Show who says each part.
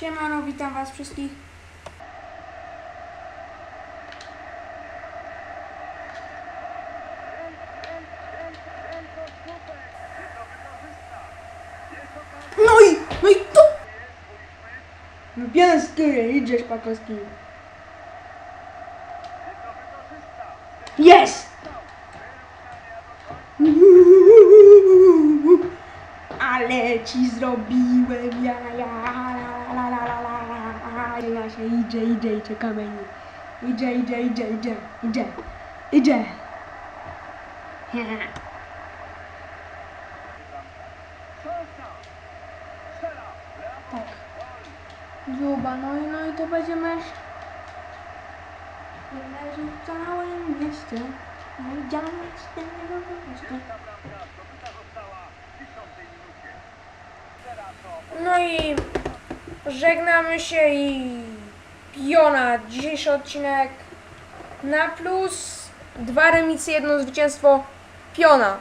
Speaker 1: Siemano, witam was wszystkich. No i, no i to! No pieskie, idziesz pakowski. Jest! Ale ci zrobiłem ja, się idzie, idzie, idzie kamień. Idzie, idzie, idzie, idzie, idzie, idzie. Tak. Zuba, no i, no i to będzie mecz. Leży w całym mieście. Widziałem z tego mieście. No i żegnamy się i piona. Dzisiejszy odcinek na plus. Dwa remisy, jedno zwycięstwo. Piona.